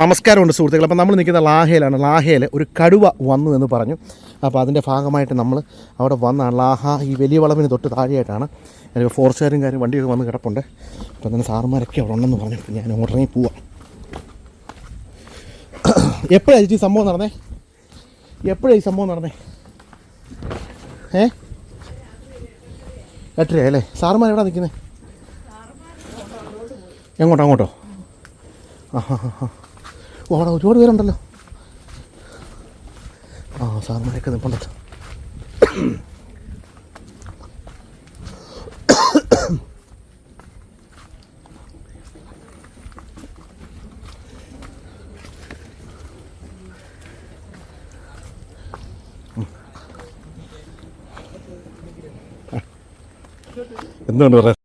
നമസ്കാരമുണ്ട് സുഹൃത്തുക്കൾ അപ്പോൾ നമ്മൾ നിൽക്കുന്ന ലാഹയിലാണ്. ലാഹയിൽ ഒരു കടുവ വന്നു എന്ന് പറഞ്ഞു. അപ്പോൾ അതിന്റെ ഭാഗമായിട്ട് നമ്മൾ അവിടെ വന്നാണ്. ലാഹ ഈ വലിയ വളവിന് തൊട്ട് താഴെയായിട്ടാണ്. എനിക്ക് ഫോറസ്റ്റുകാരും കാര്യം വണ്ടിയൊക്കെ വന്ന് കിടപ്പുണ്ട്. അപ്പോൾ തന്നെ സാറുമാരൊക്കെ അവിടെ ഉണ്ടെന്ന് പറഞ്ഞു ഞാൻ ഉടനെ പോവാം. എപ്പോഴാണ് ഈ സംഭവം നടന്നേ? എപ്പോഴാണ് ഈ സംഭവം നടന്നേ? ഏ? എട്ടരയാ അല്ലേ? സാറുമാർ എവിടെ നിൽക്കുന്നത് എങ്ങോട്ടോ അങ്ങോട്ടോ? ആ ഹാ ഹാ ഹാ. ഓ അവിടെ ഒരുപാട് പേരുണ്ടല്ലോ. ആ സാറിനൊക്കെ നിൽപ്പുണ്ടല്ലോ എന്തുകൊണ്ട് പറയാം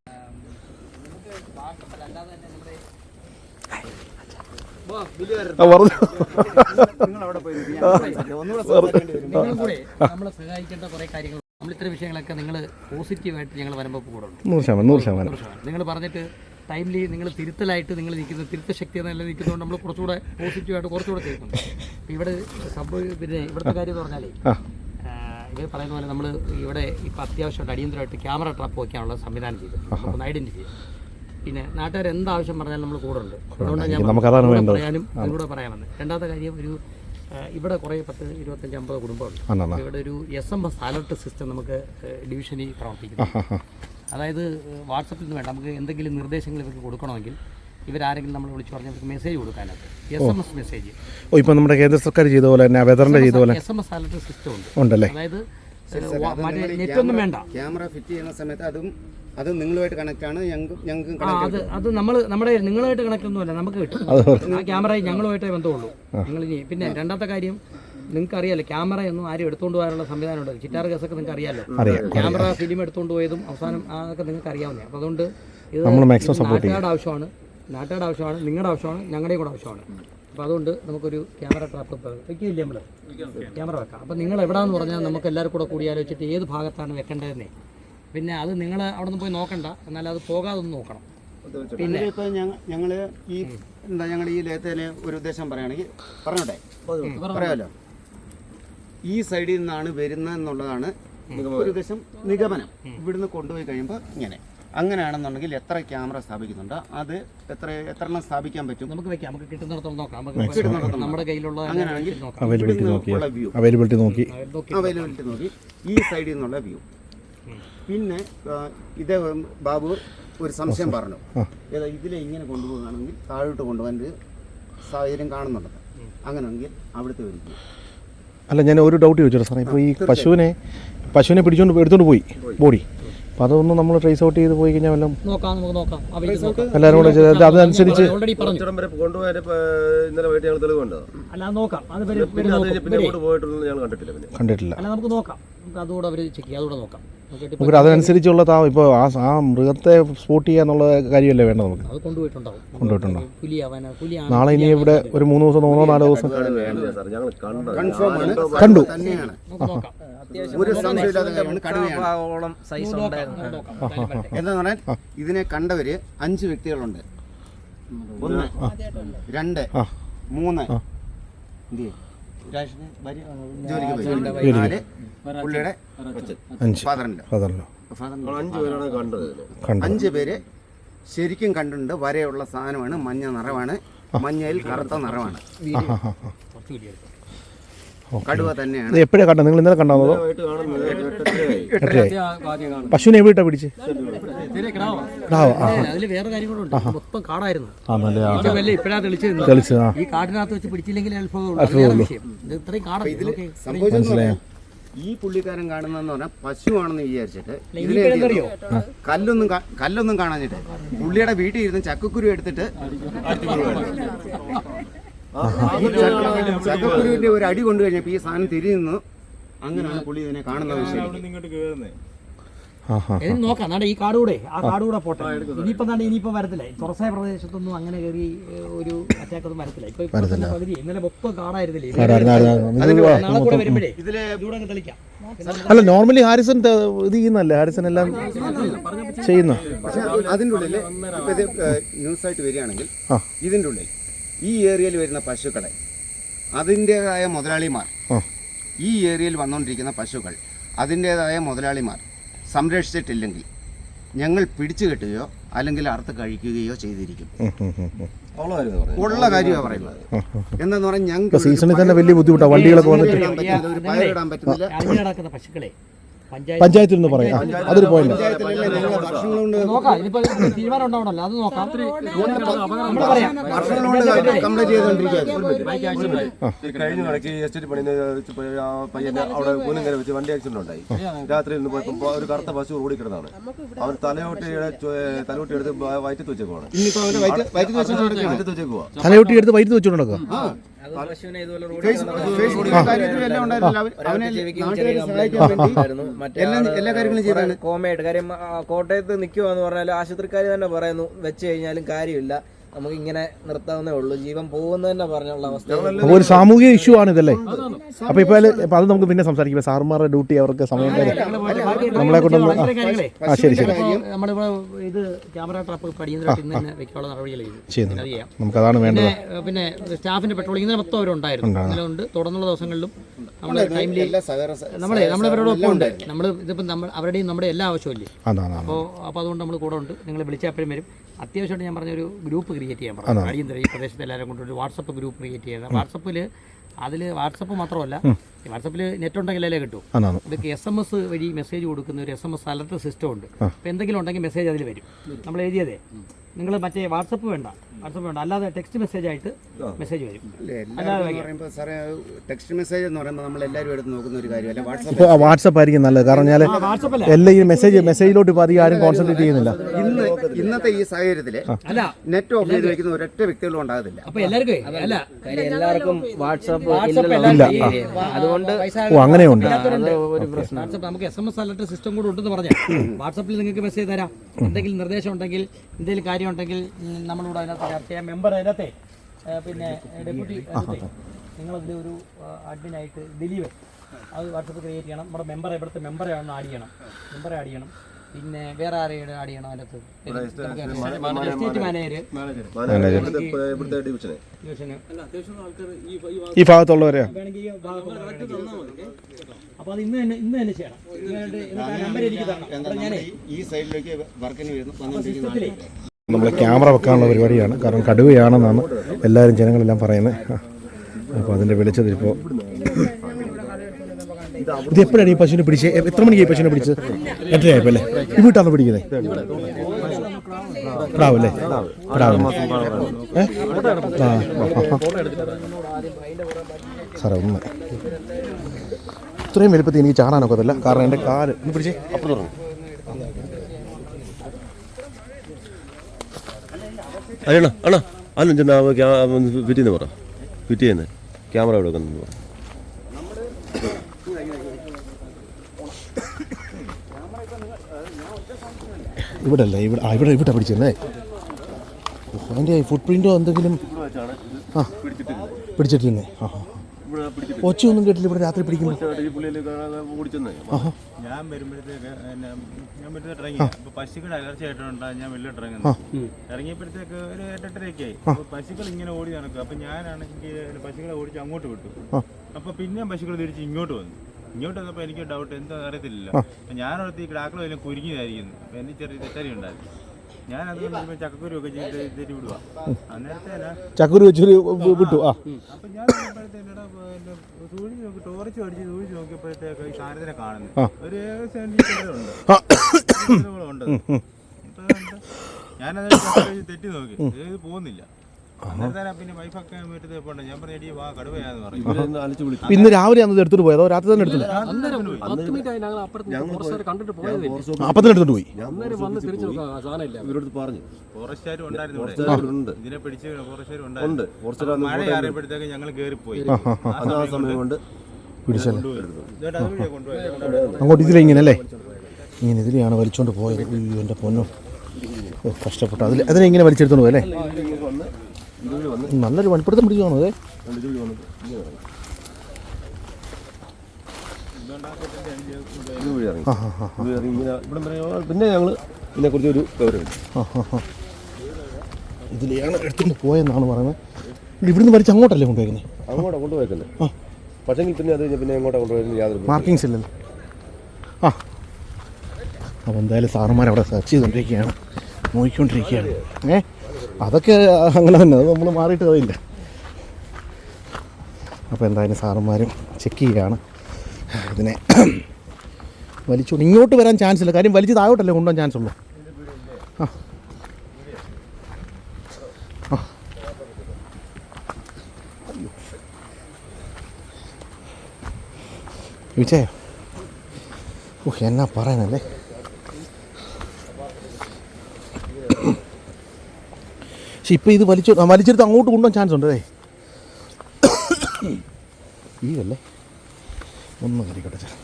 ആ പറഞ്ഞു നിങ്ങളും കൂടെ നമ്മളെ സഹായിക്കേണ്ട കുറെ കാര്യങ്ങൾ നമ്മൾ ഇത്തരം വിഷയങ്ങളൊക്കെ നിങ്ങൾ പോസിറ്റീവായിട്ട് ഞങ്ങൾ വരുമ്പോൾ കൂടെ ഉണ്ട് നൂറ് ശതമാനം. നൂറ് ശതമാനം. നിങ്ങൾ പറഞ്ഞിട്ട് ടൈംലി നിങ്ങൾ തിരുത്തലായിട്ട് നിങ്ങൾ തിരുത്ത ശക്തി എന്നല്ല നിൽക്കുന്നതുകൊണ്ട് നമ്മൾ കുറച്ചുകൂടെ പോസിറ്റീവായിട്ട് കുറച്ചുകൂടെ ചെയ്യുന്നുണ്ട് അപ്പോൾ ഇവിടെ സംഭവം പിന്നെ ഇവിടുത്തെ കാര്യം എന്ന് പറഞ്ഞാലേ ഇവർ പറയുന്ന പോലെ നമ്മൾ ഇവിടെ ഇപ്പോൾ അത്യാവശ്യമായിട്ട് അടിയന്തരമായിട്ട് ക്യാമറ ട്രാപ്പ് വയ്ക്കാനുള്ള സംവിധാനം ചെയ്തു. നമുക്കൊന്ന് ഐഡന്റിഫൈ ചെയ്യാം. പിന്നെ നാട്ടുകാർ എന്താവശ്യം പറഞ്ഞാലും നമ്മൾ കൂടെ ഉണ്ട് അതുകൊണ്ട് ഞാൻ. പറയാനും അതിലൂടെ പറയാമെന്ന്. രണ്ടാമത്തെ കാര്യം ഒരു ഇവിടെ കുറേ പത്ത് ഇരുപത്തഞ്ച് അമ്പത് കുടുംബമുണ്ട് ഇവിടെ ഒരു S M S alert system നമുക്ക് ഡിവിഷനിൽ പ്രവർത്തിക്കുന്നു. അതായത് വാട്സപ്പിൽ നിന്ന് വേണ്ട. നമുക്ക് എന്തെങ്കിലും നിർദ്ദേശങ്ങൾ ഇവർക്ക് കൊടുക്കണമെങ്കിൽ ഇവരാരെങ്കിലും നമ്മൾ വിളിച്ചു പറഞ്ഞാൽ അവർക്ക് മെസ്സേജ് കൊടുക്കാനൊക്കെ എസ് എം എസ് മെസ്സേജ് ഓ ഇപ്പം നമ്മുടെ കേന്ദ്ര സർക്കാർ ചെയ്ത പോലെ തന്നെ വെതറിന്റെ ചെയ്ത പോലെ. S M S alert system ഉണ്ട്. ഉണ്ടല്ലേ? അതായത് നെറ്റ് ഒന്നും വേണ്ട. ക്യാമറ ഫിറ്റ് ചെയ്യുന്ന സമയത്ത് അതും അത് നിങ്ങളുമായിട്ട് കണക്ട് ആണ്. ഞങ്ങൾക്ക് അത് അത് നമ്മൾ നമ്മുടെ നിങ്ങളുമായിട്ട് കണക്ട് ഒന്നുമല്ല നമുക്ക് കിട്ടും. ആ ക്യാമറ ഞങ്ങളുമായിട്ടേ ബന്ധമുള്ളൂ. നിങ്ങൾ ഇനി പിന്നെ രണ്ടാമത്തെ കാര്യം നിങ്ങൾക്ക് അറിയാലോ ക്യാമറ ഒന്നും ആരും എടുത്തുകൊണ്ട് പോകാനുള്ള സംവിധാനം ഉണ്ട്? ചിറ്റാർ കേസൊക്കെ നിങ്ങൾക്ക് അറിയാലോ ക്യാമറ ഫിലിം എടുത്തുകൊണ്ട് പോയതും അവസാനം അതൊക്കെ നിങ്ങൾക്ക് അറിയാവുന്നേ അപ്പോൾ അതുകൊണ്ട് ഇത് നമ്മൾ maximum ഇത് നാട്ടുകാരുടെ ആവശ്യമാണ്. നാട്ടുകാരുടെ ആവശ്യമാണ് നിങ്ങളുടെ ആവശ്യമാണ് ഞങ്ങളുടെയും കൂടെ ആവശ്യമാണ്. അപ്പോൾ അതുകൊണ്ട് നമുക്കൊരു ക്യാമറ ട്രാപ്പ് വെക്കില്ലേ നമ്മൾ ക്യാമറ വെക്കാം. അപ്പോൾ നിങ്ങൾ എവിടെയാണെന്ന് പറഞ്ഞാൽ നമുക്ക് എല്ലാവരും കൂടെ കൂടി ആലോചിച്ചിട്ട് ഏത് ഭാഗത്താണ് വെക്കേണ്ടതെന്നേ. പിന്നെ അത് നിങ്ങൾ അവിടെ നിന്ന് പോയി നോക്കണ്ട. എന്നാൽ അത് പോകാതെ ഒന്ന് നോക്കണം. പിന്നെ ഇപ്പൊ ഞങ്ങൾ ഈ എന്താ ഞങ്ങളുടെ ഈ ലേഖത്തിന് ഒരു ഉദ്ദേശം പറയുകയാണെങ്കിൽ പറഞ്ഞോട്ടെ? പറയാമല്ലോ ഈ സൈഡിൽ നിന്നാണ് വരുന്നത് എന്നുള്ളതാണ് ഒരു ഉദ്ദേശം നിഗമനം. ഇവിടുന്ന് കൊണ്ടുപോയി കഴിയുമ്പോൾ ഇങ്ങനെ. അങ്ങനെയാണെന്നുണ്ടെങ്കിൽ എത്ര ക്യാമറ സ്ഥാപിക്കുന്നുണ്ട്? അത് എത്ര എത്ര എണ്ണം സ്ഥാപിക്കാൻ പറ്റും? നമുക്ക് വെക്കാം. നമുക്ക് കിട്ടുന്നിടത്തോളം നോക്കാം. നമുക്ക് നമ്മുടെ കയ്യിലുള്ള അങ്ങനെയാണെങ്കിൽ നോക്കാം. അവൈലബിലിറ്റി നോക്കി. അവൈലബിലിറ്റി നോക്കി. അവൈലബിലിറ്റി നോക്കി. ഈ സൈഡിൽ നിന്നുള്ള വ്യൂ പിന്നെ ഇതേ ബാബു ഒരു സംശയം പറഞ്ഞു. ഏതാ ഇതിലെ ഇങ്ങനെ കൊണ്ടുപോകുകയാണെങ്കിൽ താഴോട്ട് കൊണ്ടുപോകാൻ ഒരു സാഹചര്യം കാണുന്നുണ്ട്. അങ്ങനെയാണെങ്കിൽ അവിടുത്തെ ഒരു. അല്ല ഞാൻ ഒരു ഡൗട്ട് ചോദിച്ചോ സാറേ. ഇപ്പോൾ ഈ പശുവിനെ പശുവിനെ പിടിച്ചുകൊണ്ട് എടുത്തുകൊണ്ട് എടുത്തോണ്ട് പോയി. ബോഡി അപ്പോൾ അതൊന്ന് നമ്മൾ ട്രേസ് ഔട്ട് ചെയ്ത് പോയി കഴിഞ്ഞാൽ വല്ലതും നോക്കാം നമുക്ക് നോക്കാം. എല്ലാവരും കൂടെ ചെയ്ത് അതനുസരിച്ച് ഓൾറെഡി പറഞ്ഞു. ഇവിടം വരെ കൊണ്ടുപോയാൽ ഇന്നലെ ഞങ്ങൾ അല്ല നോക്കാം. അത് ഇവർ ഇവർ പിന്നെ അത് നോക്കും. പിന്നെ ഇവരെ- അങ്ങോട്ട് പോയിട്ടുള്ളത് ഞങ്ങൾ കണ്ടിട്ടില്ല പിന്നെ. കണ്ടിട്ടില്ല. അല്ല നമുക്ക് നോക്കാം. നമുക്ക് അതുകൂടെ അവർ ചെക്ക് ചെയ്യാം. അതുകൂടെ നോക്കാം. നോക്കിയിട്ട് ഇപ്പൊ നമുക്ക് അതനുസരിച്ചുള്ള താ ഇപ്പോൾ ആ ആ മൃഗത്തെ സ്പോട്ട് ചെയ്യുക എന്നുള്ള കാര്യമല്ലേ വേണ്ട നമുക്ക്? അത് കൊണ്ടുപോയിട്ടുണ്ടാവും. കൊണ്ടുപോയിട്ടുണ്ടോ? പുലിയാവാൻ പുലിയാണ്? നാളെ ഇനി ഇവിടെ ഒരു മൂന്ന് ദിവസം മൂന്നോ നാലോ ദിവസം സാർ ഞങ്ങൾ കണ്ടു? കണ്ടു. തന്നെയാണ്. നമുക്ക് നോക്കാം. ഒരു സംശയമില്ലാത്ത കാര്യമാണ് കടുവയാണ്. സൈസ് എന്തായാലും വരട്ടെ. പറഞ്ഞാൽ ഇതിനെ കണ്ടവര് അഞ്ച് വ്യക്തികളുണ്ട്. ഒന്ന് രണ്ട് മൂന്ന്. എന്ത് ചെയ്യും? രാജേഷിന് ഭാര്യ ജോലിക്ക് പോയി. നാല് പുള്ളിയുടെ അഞ്ച്. ഫാദറിന്റെ അതല്ലോ ഫാദറിന്റെ കണ്ടു അഞ്ച് പേര് ശരിക്കും കണ്ടിട്ടുണ്ട്. വരെയുള്ള സാധനമാണ്. മഞ്ഞ നിറവാണ് മഞ്ഞയിൽ കറുത്ത നിറമാണ്. കുറച്ച് വീഡിയോ എടുക്കാം. കടുവ തന്നെയാണ്. എപ്പോഴാണ് കണ്ടത്? നിങ്ങൾ ഇന്നലെ കണ്ടാന്നോ. പശുവിനെ എവിടെ പിടിച്ച്? കിടാവാ. ആ. വേറെ മൊത്തം കാടായിരുന്നു. ഇപ്പഴാ തെളിച്ച് ഈ കാടിനകത്ത് വെച്ച് പിടിച്ചില്ലെങ്കിൽ അത്ഭുതമുള്ളൂ ഇത് ഇത്രയും കാടാണ് പറഞ്ഞാൽ ഈ പുള്ളിക്കാരൻ കാണുന്നതെന്ന് പറഞ്ഞാൽ പശുവാണെന്ന് വിചാരിച്ചിട്ട് ഇതിനെ എന്ത് കല്ലൊന്നും കല്ലൊന്നും കാണാഞ്ഞിട്ട്. പുള്ളിയുടെ വീട്ടിൽ ഇരുന്ന് ചക്കക്കുരു എടുത്തിട്ട് ചക്കക്കുരുവിന്റെ ഒരു അടി കൊണ്ടു കഴിഞ്ഞപ്പോ ഈ സാധനം തിരിഞ്ഞു അങ്ങനെയാണ് പുള്ളി ഇതിനെ കാണുന്നത് ഇനി നോക്കാം നാടെ ഈ കാട് കൂടെ ആ കാട് കൂടെ പോട്ടെ ഇനിയിപ്പോ നാടെ ഇനിയിപ്പോ വരത്തില്ല തുറസായ പ്രദേശത്തൊന്നും അങ്ങനെ കയറി ഒരു അറ്റാക്ക് ഒന്നും വരത്തില്ല ഇപ്പൊ പകുതി ഇന്നലെ മൊത്തം കാണായിരുന്നില്ല ഇതിലെ അല്ല നോർമലി ഹാരിസൺ ഇത് ചെയ്യുന്നല്ലേ ഹാരിസൺ എല്ലാം ചെയ്യുന്ന അതിന്റെ ഉള്ളിൽ ഇപ്പൊ ഇത് ന്യൂസ് ആയിട്ട് വരികയാണെങ്കിൽ ഇതിന്റെ ഉള്ളിൽ ഈ ഏരിയയിൽ വരുന്ന പശുക്കളെ അതിന്റേതായ മുതലാളിമാർ ഈ ഏരിയയിൽ വന്നുകൊണ്ടിരിക്കുന്ന പശുക്കൾ അതിന്റേതായ മുതലാളിമാർ സംരക്ഷിച്ചിട്ടില്ലെങ്കിൽ ഞങ്ങൾ പിടിച്ചു കെട്ടുകയോ അല്ലെങ്കിൽ അറുത്ത് കഴിക്കുകയോ ചെയ്തിരിക്കും. ഉള്ള കാര്യമാണ് പറയുന്നത് എന്താന്ന് പറഞ്ഞാൽ ഞങ്ങൾക്ക് സീസണിൽ തന്നെ വലിയ ബുദ്ധിമുട്ടാണ് വണ്ടികളൊക്കെ വന്നിട്ട് പറ്റുന്നില്ല, പയറിടാൻ പശുക്കളെ പഞ്ചായത്തിൽ നിന്ന് പറയാം. അതൊരു പോയിന്റ് കഴിഞ്ഞ ഇടയ്ക്ക് എസ്റ്റേറ്റ് പണിയുന്ന ആ പയ്യന്റെ അവിടെ കൂനങ്കര വെച്ച് വണ്ടി ആക്സിഡന്റ് ഉണ്ടായി. രാത്രി നിന്ന് പോയപ്പോ ഒരു കറുത്ത പശു റോഡിൽ കിടന്നാണ് അവൻ തലയോട്ടിയുടെ തലയോട്ടി എടുത്ത് വയറ്റത്ത് വെച്ചേക്കുവാണ്. വയറ്റത്ത് തലയൊട്ടി എടുത്ത് വൈദ്യുതി വെച്ചോണ്ട് നടക്കുക കോമയായിട്ട് കാര്യം കോട്ടയത്ത് കോട്ടയത്ത് നിൽക്കുവാന്ന് പറഞ്ഞാൽ ആശുപത്രിക്കാർ തന്നെ പറയുന്നു വെച്ച് കഴിഞ്ഞാലും കാര്യമില്ല. നമുക്ക് ഇങ്ങനെ നിർത്താവുന്നേ ഉള്ളൂ. ജീവൻ പോകുന്ന തന്നെ പറഞ്ഞുള്ള അവസ്ഥ അപ്പോൾ ഒരു സാമൂഹിക ഇഷ്യൂ ആണ് ഇതല്ലേ അപ്പോൾ ഇപ്പോൾ അപ്പോൾ അത് നമുക്ക് പിന്നെ സംസാരിക്കാം. സാറുമാരുടെ ഡ്യൂട്ടി അവർക്ക് സമയം തരും. നമ്മളെ കൊണ്ടൊന്ന് ആ, കാര്യങ്ങളെ ആ ശരി ശരി. നമ്മളിപ്പോ ഇത് ക്യാമറ ട്രാപ്പ് പടിയുന്നതായിട്ട് ഇന്ന് തന്നെ വെക്കാനുള്ള നടപടികൾ ചെയ്തു ചെയ്യുന്നു അത് ചെയ്യാം? നമുക്കതാണ് വേണ്ടത്. പിന്നെ സ്റ്റാഫിന്റെ പെട്രോളിംഗ് ഇന്നലെ മൊത്തം അവരുണ്ടായിരുന്നു. ഇന്നലെ ഉണ്ട്. തുടർന്നുള്ള ദിവസങ്ങളിലും നമ്മൾ ടൈംലി നമ്മളെ നമ്മളിവരോട് ഒപ്പം ഉണ്ട് നമ്മൾ ഇതിപ്പോൾ നമ്മൾ അവരുടെയും നമ്മുടെ എല്ലാ ആവശ്യമില്ലേ അപ്പോൾ അപ്പോൾ അതുകൊണ്ട് നമ്മൾ കൂടെ ഉണ്ട്. നിങ്ങൾ വിളിച്ചാൽ എപ്പോഴും വരും. അത്യാവശ്യമായിട്ട് ഞാൻ പറഞ്ഞൊരു ഗ്രൂപ്പ് ക്രിയേറ്റ് ചെയ്യാൻ പറഞ്ഞു. അടിയന്തര ഈ പ്രദേശത്തെ എല്ലാവരും കൊണ്ട് ഒരു വാട്സപ്പ് ഗ്രൂപ്പ് ക്രിയേറ്റ് ചെയ്യുന്നത്. വാട്സപ്പിൽ അതിൽ വാട്സപ്പ് മാത്രമല്ല വാട്സപ്പിൽ നെറ്റ് ഉണ്ടെങ്കിൽ അല്ലേ കിട്ടും? ഇതൊക്കെ എസ് എം എസ് വഴി മെസ്സേജ് കൊടുക്കുന്ന ഒരു S M S alert system ഉണ്ട് അപ്പോൾ എന്തെങ്കിലും ഉണ്ടെങ്കിൽ മെസ്സേജ് അതിൽ വരും. നമ്മൾ എഴുതിയതേ. നിങ്ങൾ മറ്റേ വാട്സപ്പ് വേണ്ട. വാട്സപ്പ് വേണ്ട. അല്ലാതെ ടെക്സ്റ്റ് മെസ്സേജ് ആയിട്ട് മെസ്സേജ് വരും. പറയുമ്പോൾ സാറേ ടെക്സ്റ്റ് മെസ്സേജ് എന്ന് പറയുമ്പോൾ നമ്മൾ എല്ലാവരും എടുത്ത് നോക്കുന്ന ഒരു കാര്യമല്ല. വാട്സപ്പ് വാട്സപ്പ് ആയിരിക്കും നല്ലത്. കാരണം ഞാൻ എല്ലാം ഈ മെസ്സേജ് മെസ്സേജിലോട്ട് ഇപ്പോൾ അധികം ആരും കോൺസെൻട്രേറ്റ് ചെയ്യുന്നില്ല. ഇന്ന് ഇന്നത്തെ ഈ സാഹചര്യത്തിൽ അല്ല. നെറ്റ് ഓഫ് ചെയ്ത് വെക്കുന്ന ഒരൊറ്റ വ്യക്തികളും ഉണ്ടാകത്തില്ല. അപ്പോൾ എല്ലാവർക്കും അല്ല എല്ലാവർക്കും വാട്സാപ്പ് ഇല്ല. അതുകൊണ്ട് ഓ അങ്ങനെയുണ്ട്. അത് ഒരു പ്രശ്നം വാട്സപ്പ് നമുക്ക് S M S alert system കൂടെ ഉണ്ടെന്ന് പറഞ്ഞാൽ വാട്സപ്പിൽ നിങ്ങൾക്ക് മെസ്സേജ് തരാം. എന്തെങ്കിലും നിർദ്ദേശം ഉണ്ടെങ്കിൽ എന്തെങ്കിലും കാര്യം ഉണ്ടെങ്കിൽ നമ്മളോട് നമ്മളിവിടെ അതിനകത്ത് ചർച്ച ചെയ്യാം മെമ്പർ അതിനകത്തെ പിന്നെ ഡെപ്യൂട്ടി നിങ്ങളതിൽ ഒരു അഡ്മിനായിട്ട് ഡിലീവ് അത് വാട്സപ്പ് ക്രിയേറ്റ് ചെയ്യണം. നമ്മുടെ മെമ്പർ ഇവിടുത്തെ മെമ്പറെ ഒന്ന് ആഡ് ചെയ്യണം. മെമ്പറെ ആഡ് ചെയ്യണം. പിന്നെ വേറെ ആരെയും ആഡ് ചെയ്യണം അതിനകത്ത്? എസ്റ്റേറ്റ് മാനേജർ ഡിവിഷനെ ഈ ഭാഗത്തുള്ളവരെ അപ്പൊ ഈ ഭാഗത്ത് അപ്പോൾ അത് ഇന്ന് തന്നെ ഇന്ന് തന്നെ ചെയ്യണം. നമ്പർ എനിക്ക് തരണം. ഞാനേ ഈ സൈഡിലേക്ക് വർക്കിന് വരുന്നു സിസ്റ്റത്തിലേ നമ്മൾ ക്യാമറ വെക്കാനുള്ള പരിപാടിയാണ്. കാരണം കടുവയാണെന്നാണ് എല്ലാവരും ജനങ്ങളെല്ലാം പറയുന്നത്. അപ്പോൾ അതിന്റെ വിളിച്ചത് ഇപ്പോൾ ഇത് എപ്പോഴാണ് ഈ പശുവിനെ പിടിച്ചത് എത്ര മണിക്ക് ഈ പശുവിനെ പിടിച്ചത്? എട്ടരയായപ്പോൾ അല്ലേ ഈ വീട്ടാണ് പിടിക്കുന്നത്? പ്രാവല്ലേ? ഏ? ആ സാറേ ഒന്ന്. ഇത്രയും വലുപ്പത്തിൽ എനിക്ക് ചാടാനൊക്കത്തില്ല. കാരണം എന്റെ കാൽ ഒന്ന് പിടിച്ചേ. അപ്പുറത്ത് അയ്യണ അണ്ണാ അല്ല ചെന്നാ ഫിറ്റ് ചെയ്യുന്ന പറ. ഫിറ്റ് ചെയ്യുന്നത് ക്യാമറ ഇവിടെ വെക്കുന്നു പറ. ഇവിടെ അല്ലേ ഇവിടെ ആ ഇവിടെ ഇവിടെ പിടിച്ചല്ലേ അതിന്റെ ഫുട് പ്രിന്റോ എന്തെങ്കിലും? ആ പിടിച്ചിട്ടിരുന്നേ ആ. ഒച്ചയൊന്നും കേട്ടില്ല ഇവിടെ രാത്രി പിടിക്കുന്നു ഓടിച്ചെന്നേ. ഞാൻ വരുമ്പോഴത്തേക്ക് ഞാൻ വരുന്നത് ഇറങ്ങി അപ്പൊ പശുക്കളുടെ അലർച്ചയായിട്ടുണ്ട് ഞാൻ വലിയ ഇറങ്ങുന്നത്. ഇറങ്ങിയപ്പോഴത്തേക്ക് ഒരു എട്ടെട്ടരയൊക്കെ ആയി. പശുക്കൾ ഇങ്ങനെ ഓടി നടക്കും. അപ്പൊ ഞാനാണെങ്കിൽ പശുക്കളെ ഓടിച്ച് അങ്ങോട്ട് വിട്ടു. അപ്പൊ പിന്നെയും പശുക്കൾ തിരിച്ച് ഇങ്ങോട്ട് വന്നു. ഇങ്ങോട്ട് വന്നപ്പോൾ എനിക്ക് ഡൗട്ട് എന്താ അറിയത്തില്ല ഞാൻ ഞാനോടത്ത് ഈ കിടാക്കൾ വല്ലതും കുരുങ്ങിയതായിരിക്കുന്നു. അപ്പൊ എനിക്ക് ചെറിയ തെറ്ററി ഉണ്ടായിരുന്നു. അതുകൊണ്ട് ചക്കക്കുരു ഒക്കെ ചെയ്ത് തെറ്റി വിടുക അന്നേരത്തെ ചക്കുരു വെച്ചൊരു വിട്ടു. ആ. അപ്പൊ ഞാൻ നോക്കി ടോർച്ച് അടിച്ച് സൂക്ഷിച്ച് നോക്കിയപ്പോഴത്തേക്ക് ഈ സാധനത്തിനെ കാണുന്നു ഒരു ഏകദേശം ഉണ്ട് ഉണ്ട് ഞാനത് തെറ്റി നോക്കി. പോകുന്നില്ല. ഇന്ന് രാവിലെ അന്ന് എടുത്തിട്ട് പോയതോ? രാത്രി തന്നെ എടുത്തില്ല? അപ്പം തന്നെ എടുത്തിട്ട് പോയി. ഇവരോട് പറഞ്ഞു. ഉണ്ട്. മഴ ഞങ്ങൾ കയറിപ്പോയി അത് ആ സമയം കൊണ്ട് പിടിച്ചല്ലേ? ഇതുകൊണ്ട് അതുവഴിയാ അങ്ങോട്ട് ഇതിലെ ഇങ്ങനെ അല്ലേ ഇങ്ങനെ ഇതിലെയാണ് വലിച്ചോണ്ട് പോയത്. എന്റെ എന്റെ പൊന്നോ കഷ്ടപ്പെട്ടു അതിൽ അതിനെ ഇങ്ങനെ വലിച്ചെടുത്തോണ്ട് പോയല്ലേ? നല്ലൊരു വൻപിടുത്തം പിടിക്കുവാണോ അതെ പിന്നെ ഞങ്ങൾ ഇതിനെക്കുറിച്ച് ഒരു വിവരം ഇതിലെയാണ് എടുത്തുകൊണ്ട് പോയെന്നാണ് പറയുന്നത്. ഇവിടുന്ന് വരച്ച് അങ്ങോട്ടല്ലേ കൊണ്ടുപോയിരുന്നത് അങ്ങോട്ടാണ് കൊണ്ടുപോയിരിക്കുന്നത് ആ. പക്ഷെങ്കിൽ പിന്നെ അത് പിന്നെ എങ്ങോട്ടാണ് കൊണ്ടുപോയിരുന്നത് യാതൊരു മാർക്കിങ്സ് ഇല്ലല്ലോ. ആ. അപ്പോൾ എന്തായാലും സാറുമാരവിടെ സെർച്ച് ചെയ്തുകൊണ്ടിരിക്കുകയാണ്. നോക്കിക്കൊണ്ടിരിക്കുകയാണ്. ഏ? അതൊക്കെ അങ്ങനെ തന്നെ അത് നമ്മൾ മാറിയിട്ട് പോയില്ല അപ്പോൾ എന്തായാലും സാറന്മാരും ചെക്ക് ചെയ്യുകയാണ് ഇതിനെ വലിച്ചു ഇങ്ങോട്ട് വരാൻ ചാൻസ് ഇല്ല. കാര്യം വലിച്ചു താഴോട്ടല്ലേ കൊണ്ടുപോകാൻ ചാൻസ് ഉള്ളൂ. ആ. വിജയ. ഓ എന്നാ പറയാനല്ലേ പക്ഷെ ഇപ്പം ഇത് വലിച്ചു വലിച്ചെടുത്ത് അങ്ങോട്ട് കൊണ്ടുപോകാൻ ചാൻസ് ഉണ്ട് അല്ലേ ഈ അല്ലേ? ഒന്ന് കറിക്കട്ടെ ചേട്ടാ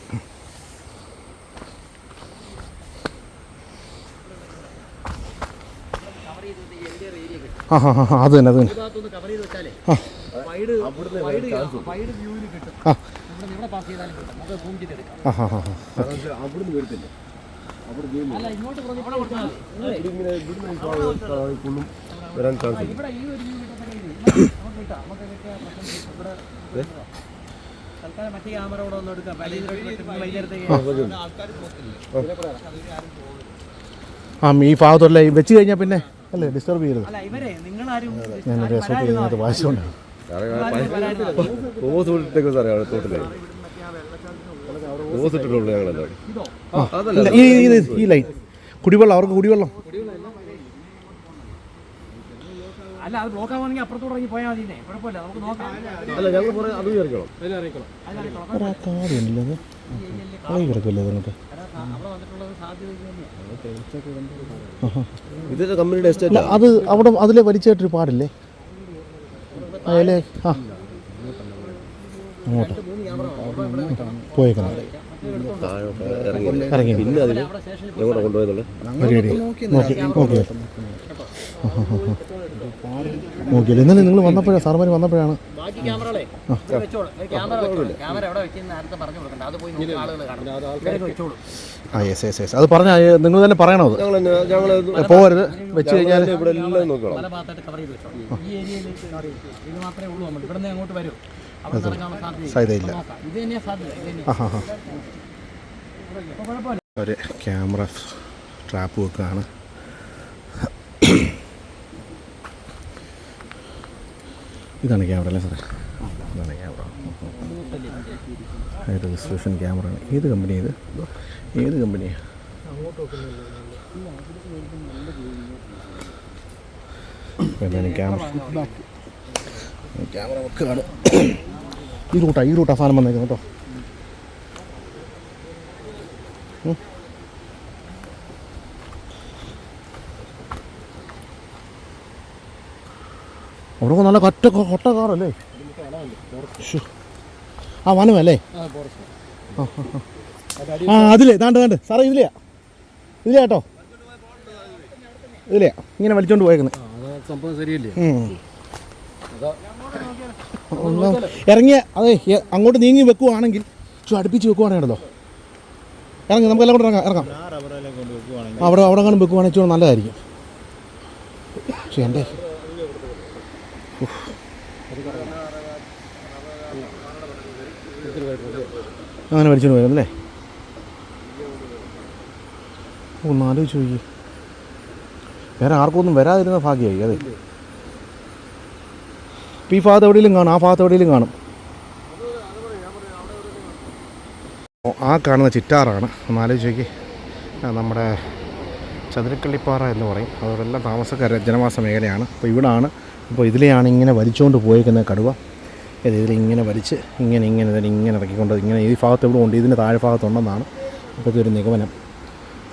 ആ ഹാ ഹാ അത് തന്നെ അത് തന്നെ. ആ. ഹാ ഹാ ഹാ വരാൻ ചാൻസ് ആ ഈ ഭാഗത്തുള്ള ഈ വെച്ച് കഴിഞ്ഞാൽ പിന്നെ അല്ലേ ഡിസ്റ്റർബ് ചെയ്യരുത്. അല്ല ഇവരെ നിങ്ങളാരും ഞാൻ രസമൊക്കെ ഇതിനകത്ത് വായിച്ചുകൊണ്ടാണ് ഓസ് ഇട്ടേക്കും സാറേ അവിടെ ഇട്ടിട്ടുള്ളൂ ഞങ്ങളെല്ലാം ഈ ലൈൻ കുടിവെള്ളം അവർക്ക് കുടിവെള്ളം അല്ല അത് ബ്ലോക്ക് ആവുകയാണെങ്കിൽ അപ്പുറത്തോട്ട് ഇറങ്ങി പോയാൽ മതി കുഴപ്പമില്ല നമുക്ക് നോക്കാം. അല്ല ഞങ്ങൾ പുറകെ അത് ഇറക്കണം ഇതിന്റെ കമ്പനിയുടെ എസ്റ്റേറ്റ് അല്ല അത് അവിടെ അതിലെ വലിച്ചായിട്ടൊരു പാടില്ലേ? അതിലെ ആ. അങ്ങോട്ട്. പോയേക്കണം. ഇറങ്ങി. ഇറങ്ങി. പിന്നെ അതിൽ പരിപാടി നോക്കി. നോക്കി. നോക്കിയല്ലേ? ഇന്നലെ നിങ്ങൾ വന്നപ്പോഴാണ് സാർമാർ വന്നപ്പോഴാണ്. ബാക്കി ക്യാമറകളെ വെച്ചോളൂ. ക്യാമറ ക്യാമറ എവിടെ വെക്കുന്ന പറഞ്ഞു കൊടുക്കണ്ട. അത് പോയി നോക്കുന്ന ആളുകൾ കാണും. ഇവരൊക്കെ വെച്ചോളൂ. ആ യെസ് യെസ് യെസ് അത് പറഞ്ഞാൽ നിങ്ങൾ തന്നെ പറയണോ അത് പോകരുത്. വെച്ച് കഴിഞ്ഞാൽ ഇവിടെ നോക്കണം. പല ഭാഗത്തായിട്ട് കവർ ചെയ്ത് വെച്ചോളൂ. ഈ ഏരിയയിലേക്ക് കവർ ചെയ്ത് മാത്രമേ ഉള്ളൂ നമ്മൾ. ഇവിടെ അങ്ങോട്ട് വരും. അവിടെ നടക്കാനുള്ള സാധ്യത. സാധ്യതയില്ല ഒരു ക്യാമറ ട്രാപ്പ് വെക്കുകയാണ്. ഇതാണ് ക്യാമറ അല്ലേ സാറേ? ഇതാണ് ക്യാമറ ഹൈ ക്യാമറ ആണ്. ഏത് കമ്പനി ഇത്? ഏത് കമ്പനിയാണ് ക്യാമറ ക്യാമറ വെക്കുകയാണ് ഈ റൂട്ടാണ് ഈ റൂട്ടാണ് സാധനം വന്നേക്കുന്നത് കേട്ടോ. അവിടെ നല്ല കറ്റ കൊട്ട കാറല്ലേ? ആ വനമല്ലേ ആ, അതിലേ താണ്ട് താണ്ട്. സാറേ ഇതിലെയാ. ഇതിലെയാ കേട്ടോ. ഇതിലെയാ. ഇങ്ങനെ വലിച്ചോണ്ട് പോയേക്കുന്നത് ഇറങ്ങിയ അതെ അങ്ങോട്ട് നീങ്ങി വെക്കുവാണെങ്കിൽ അടുപ്പിച്ച് വെക്കുവാണെങ്കിലോ? ഇറങ്ങി നമുക്ക് എല്ലാം കൂടെ ഇറങ്ങാം ഇറങ്ങാം. കൊണ്ട് അവിടെ അവിടെ കാണും വെക്കുവാണെങ്കിൽ നല്ലതായിരിക്കും. പക്ഷേ എന്റെ അങ്ങനെ വലിച്ചോണ്ട് വരും അല്ലേ? ആലോചിച്ച് നോക്കി വേറെ ആർക്കും ഒന്നും വരാതിരുന്ന ഭാഗ്യമായി അതെ. ഇപ്പം ഈ ഭാഗത്ത് എവിടെയെങ്കിലും കാണും ആ ഭാഗത്ത് എവിടെയെങ്കിലും കാണും. ആ കാണുന്ന ചിറ്റാറാണ്. ഒന്ന് ആലോചിച്ച് നോക്കി നമ്മുടെ ചതുരക്കള്ളിപ്പാറ എന്ന് പറയും. അതെല്ലാം താമസക്കാര ജനവാസ മേഖലയാണ്. അപ്പോൾ ഇവിടാണ് അപ്പോൾ ഇതിലെയാണ് ഇങ്ങനെ വലിച്ചുകൊണ്ട് പോയിരിക്കുന്നത് കടുവ. ഇത് ഇതിലിങ്ങനെ വലിച്ച് ഇങ്ങനെ ഇങ്ങനെ ഇതിനെ ഇങ്ങനെ ഇറക്കിക്കൊണ്ട് ഇങ്ങനെ ഈ ഭാഗത്ത് എവിടെ ഉണ്ട് ഇതിന്റെ താഴെ ഭാഗത്തുണ്ടെന്നാണ് ഇപ്പോഴത്തെ ഒരു നിഗമനം.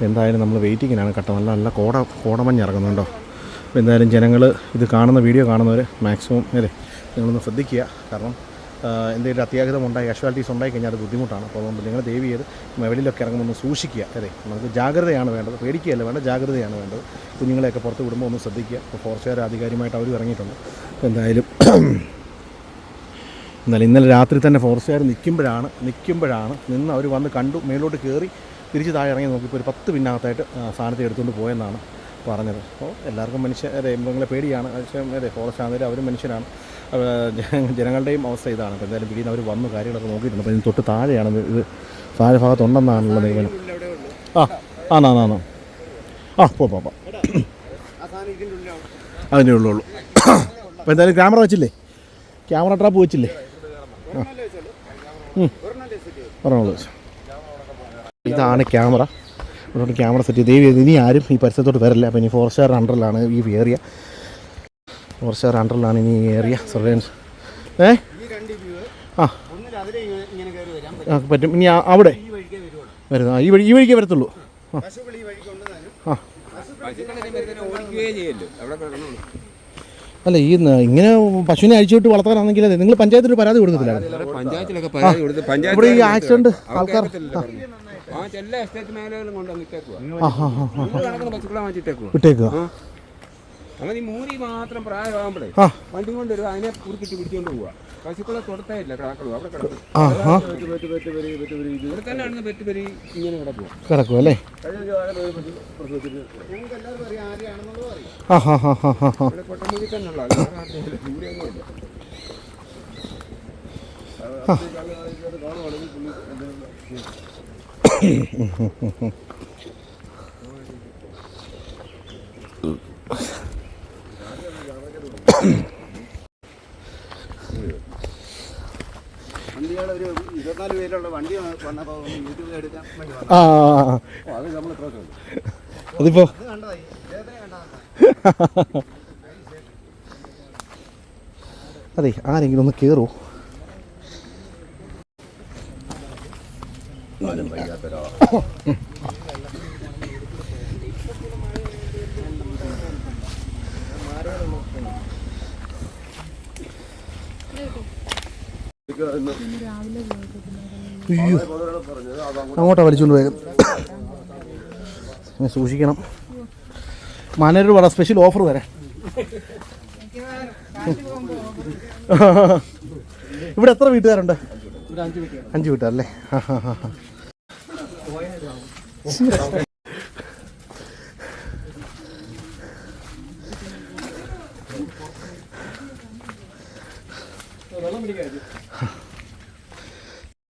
എന്തായാലും നമ്മൾ വെയിറ്റിങ്ങിനാണ് കട്ട. നല്ല നല്ല കോട കോടമഞ്ഞ് ഇറങ്ങുന്നുണ്ടോ അപ്പോൾ എന്തായാലും ജനങ്ങൾ ഇത് കാണുന്ന വീഡിയോ കാണുന്നവർ മാക്സിമം അല്ലേ നിങ്ങളൊന്ന് ശ്രദ്ധിക്കുക. കാരണം എന്തെങ്കിലും അത്യാഹിതമുണ്ടായി കാഷ്വാലിറ്റീസ് ഉണ്ടായി കഴിഞ്ഞാൽ അത് ബുദ്ധിമുട്ടാണ്. അപ്പോൾ അതുകൊണ്ട് നിങ്ങൾ ദയവ് ചെയ്ത് വെളിയിലൊക്കെ ഇറങ്ങുമ്പോൾ ഒന്ന് സൂക്ഷിക്കുക. അതെ നമുക്ക് ജാഗ്രതയാണ് വേണ്ടത്. പേടിക്കുകയല്ല വേണ്ട ജാഗ്രതയാണ് വേണ്ടത്. കുഞ്ഞുങ്ങളെയൊക്കെ പുറത്ത് വിടുമ്പോൾ ഒന്ന് ശ്രദ്ധിക്കുക. അപ്പോൾ ഫോറസ്റ്റുകാർ ആധികാരികമായിട്ട് അവരും ഇറങ്ങിയിട്ടുണ്ട്. എന്തായാലും എന്നാലും ഇന്നലെ രാത്രി തന്നെ ഫോറസ്റ്റുകാർ നിൽക്കുമ്പോഴാണ് നിൽക്കുമ്പോഴാണ് നിന്ന് അവർ വന്ന് കണ്ടു മേലോട്ട് കയറി തിരിച്ച് താഴെ ഇറങ്ങി. നോക്കിയപ്പോൾ ഒരു പത്ത് പിന്നകത്തായിട്ട് സാധനത്തെ എടുത്തുകൊണ്ട് പോയെന്നാണ് പറഞ്ഞത്. അപ്പോൾ എല്ലാവർക്കും മനുഷ്യ മൃഗങ്ങളെ പേടിയാണ്. പക്ഷേ അതെ ഫോറസ്റ്റ് ആണെങ്കിലും അവരും മനുഷ്യരാണ്. ജനങ്ങളുടെയും അവസ്ഥ ഇതാണ്. അപ്പോൾ എന്തായാലും പിന്നീട് അവർ വന്നു കാര്യങ്ങളൊക്കെ നോക്കിയിട്ടുണ്ട്. അപ്പോൾ തൊട്ട് താഴെയാണ് ഇത്. താഴെ ഭാഗത്തുണ്ടെന്നാണുള്ള നിഗമനം. ആ ആണാണാണ് ആ പോ പോ അതിന്റെ ഉള്ളൂ ഉള്ളൂ. അപ്പോൾ എന്തായാലും ക്യാമറ വെച്ചില്ലേ? ക്യാമറ ട്രാപ്പ് വെച്ചില്ലേ? ആ. ഇതാണ് ക്യാമറ. ഇവിടെ ക്യാമറ സെറ്റ് ചെയ്ത്. ദൈവം ഇനി ആരും ഈ പരിസരത്തോട്ട് വരില്ല. അപ്പോൾ ഇനി ഫോർ സ്റ്റാർ അണ്ടറിലാണ് ഈ ഏരിയ ഫോർ സ്റ്റാർ അണ്ടറിലാണ് ഇനി ഈ ഏരിയ സർവേൻസ് ഏ? ആ. പറ്റും ആ, പറ്റും. ഇനി അവിടെ. വരുന്ന. ഈ വഴി ഈ വഴിക്കേ വരത്തുള്ളൂ. ആ. ആ. അല്ല ഈ ഇങ്ങനെ പശുവിനെ അഴിച്ചുവിട്ട് വളർത്താനാണെങ്കിൽ നിങ്ങൾ പഞ്ചായത്തിൽ പരാതി കൊടുക്കത്തില്ല. പഞ്ചായത്തിലൊക്കെ പരാതി കൊടുത്ത് ഇവിടെ ഈ ആക്സിഡന്റ് ആൾക്കാർ എല്ലാ എസ്റ്റേറ്റ് മേഖലകളും കൊണ്ടുവന്ന് ആ കണക്കിന് പശുക്കളെ വാങ്ങിച്ചിട്ടേക്കുവാ വിട്ടേക്കുക അങ്ങനെ ഈ മൂരി മാത്രം പ്രായമാകുമ്പോഴേ ആ വണ്ടി കൊണ്ട് വരും അതിനെ കുറുക്കിട്ട് പിടിച്ചോണ്ട് പോവാ പശുക്കളെ തൊടത്തേ ഇല്ല കിടക്കളും അവിടെ കിടക്കും ആ ഇവിടെ തന്നെ ആണെന്ന് പെറ്റ് പെരി ഇങ്ങനെ കിടക്കും കിടക്കും അല്ലേ ആ ഹാ ഹാ ഹാ ഹാ ഇവിടെ കൊട്ടമുറി തന്നെ ഉള്ള ദൂരെയൊന്നും ഇല്ല വണ്ടികൾ ആ അതിപ്പോ അതെ ആരെങ്കിലും ഒന്ന് കയറൂ അയ്യോ. അങ്ങോട്ടാ വലിച്ചുകൊണ്ട് വേഗം. ഇനി സൂക്ഷിക്കണം. മാനേജർ പറ സ്പെഷ്യൽ ഓഫർ തരാം. ഇവിടെ എത്ര വീട്ടുകാരുണ്ട്? അഞ്ച് വീട്ടുകാരല്ലേ അല്ലേ.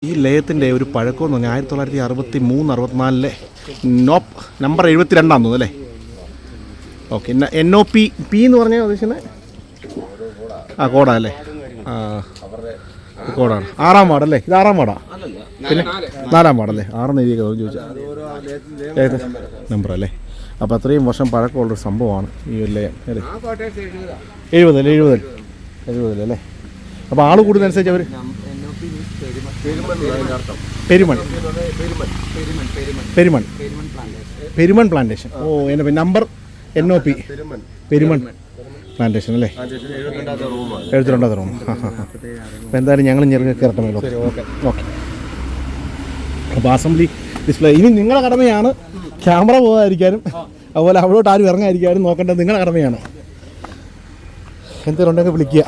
ഈ ലയത്തിന്റെ ഒരു പഴക്കം എന്ന് പറഞ്ഞാൽ ആയിരത്തി തൊള്ളായിരത്തി അറുപത്തി മൂന്ന് അറുപത്തിനാലിലെ നോപ്പ് നമ്പർ എഴുപത്തി രണ്ടാന്ന് തോന്നുന്നു അല്ലേ? Okay N O P P എന്ന് പറഞ്ഞാൽ ഉദ്ദേശിക്കുന്നത്? ആ കോടാ അല്ലേ? ആ. കോഡാണ്. ആറാം വാർഡല്ലേ? ഇത് ആറാം വാർഡാ? പിന്നെ നാലാം വാർഡല്ലേ? ആറെന്ന് എഴുതിയൊക്കെ ചോദിച്ചാൽ ഏത്? നമ്പർ അല്ലേ അപ്പോൾ അത്രയും വർഷം പഴക്കമുള്ളൊരു സംഭവമാണ് ഈ ഒരു ലയം അല്ലേ? എഴുതുക എഴുപതല്ലേ എഴുപതിൽ എഴുപതിലല്ലേ അപ്പോൾ ആൾ കൂടുന്നതനുസരിച്ച് അവർ പെരുമൺ പെരുമൺ പെരുമൺ പ്ലാന്റേഷൻ ഓ എന്റെ number N O P Peruman plantation അല്ലേ? എഴുപത്തിരണ്ടാമത്തെ റൂം ആ. ഹാ ഹാ അപ്പോൾ എന്തായാലും ഞങ്ങൾ ഞെറുങ്ങ കയറട്ടെ മേലോ ഓക്കെ. അപ്പോൾ അസംബ്ലി ഡിസ്പ്ലേ ഇനി നിങ്ങളുടെ കടമയാണ്. ക്യാമറ പോകാതിരിക്കാനും അതുപോലെ അവിടോട്ട് ആരും ഇറങ്ങാതിരിക്കാനും നോക്കേണ്ടത് നിങ്ങളുടെ കടമയാണ്. എന്തെങ്കിലും ഉണ്ടെങ്കിൽ വിളിക്കുക.